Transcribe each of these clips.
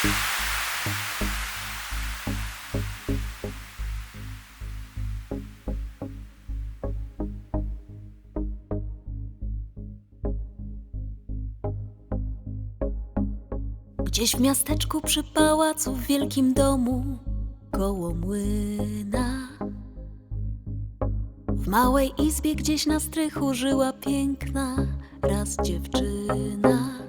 Gdzieś w miasteczku przy pałacu w wielkim domu koło młyna. W małej izbie gdzieś na strychu żyła piękna raz dziewczyna.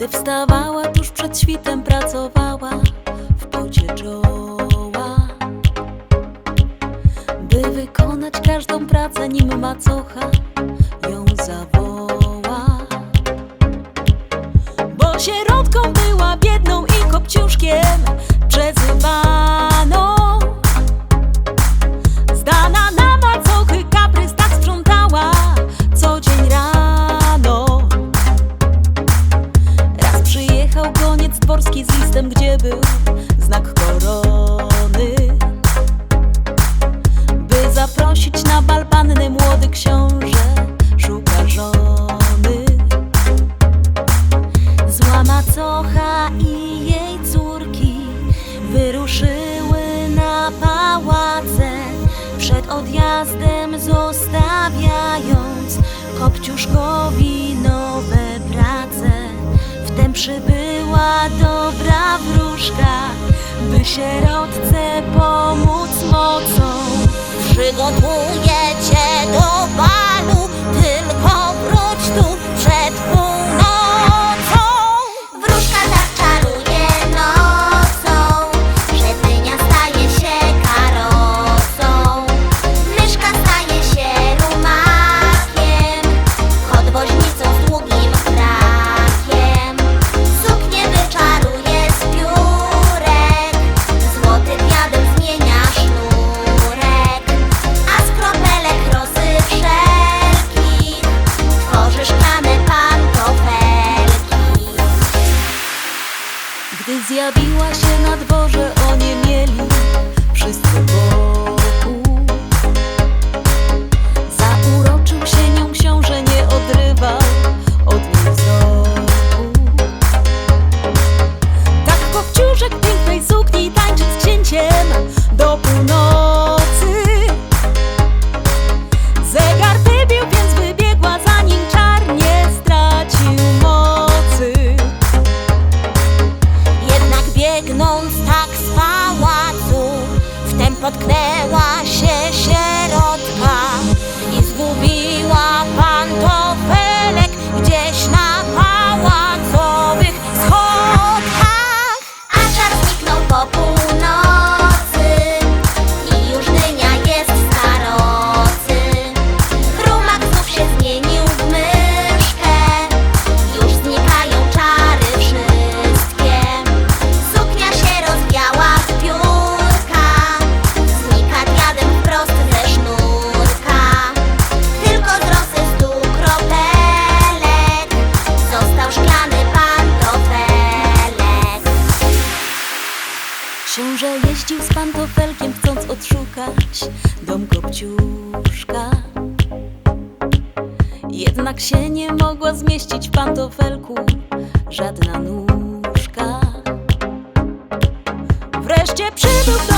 Gdy wstawała tuż przed świtem pracowała w pocie czoła. By wykonać każdą pracę nim macocha ją zawoła. Bo sierotką była biedną i kopciuszkiem dworski z listem, gdzie był znak korony. By zaprosić na bal panny młody książę szuka żony. Zła macocha i jej córki wyruszyły na pałace. Przed odjazdem zostawiając Kopciuszkowi nowe prace. Wtem przybyła dobra wróżka, by sierotce pomóc mocą. Przygotuję cię Zjawiła się na dworze, oni mieli wszyscy wokół. Biegnąc tak z pałacu, wtem potknęła się sierotka Książę jeździł z pantofelkiem, chcąc odszukać dom kopciuszka. Jednak się nie mogła zmieścić w pantofelku żadna nóżka. Wreszcie przybył